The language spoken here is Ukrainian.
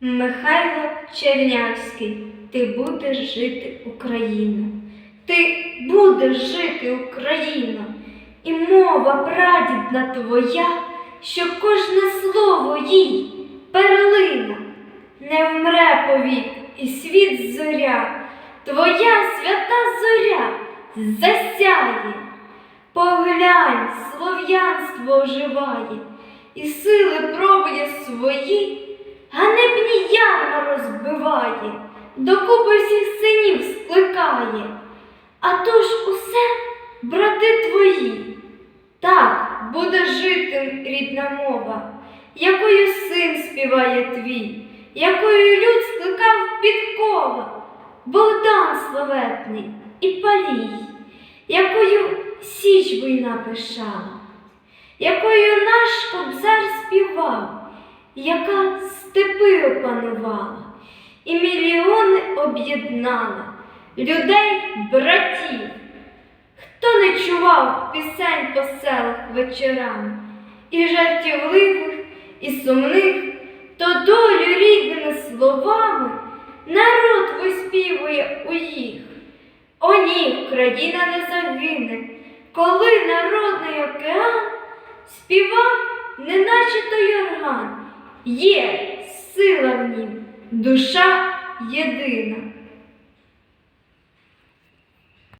Михайло Чернявський, ти будеш жити Україна. Ти будеш жити Україна, і мова прадідна твоя, що кожне слово їй перлина, не вмре повік і світ зоря, твоя свята зоря засяє. Поглянь, слов'янство оживає, і сили пробує свої, докупи всіх синів скликає. А то ж усе, брати твої, так буде жити рідна мова, якою син співає твій, якою люд скликав підкова, Богдан славетний і палій, якою січ війна пишала, якою наш кобзар співав, яка степи опанувала, і мільйони об'єднала людей, братів. Хто не чував пісень по селах вечорами, і жартівливих, і сумних, то долю рідними словами народ виспівує у їх. О ні, країна не загине, коли народний океан співа, неначе той орган, є душа єдина.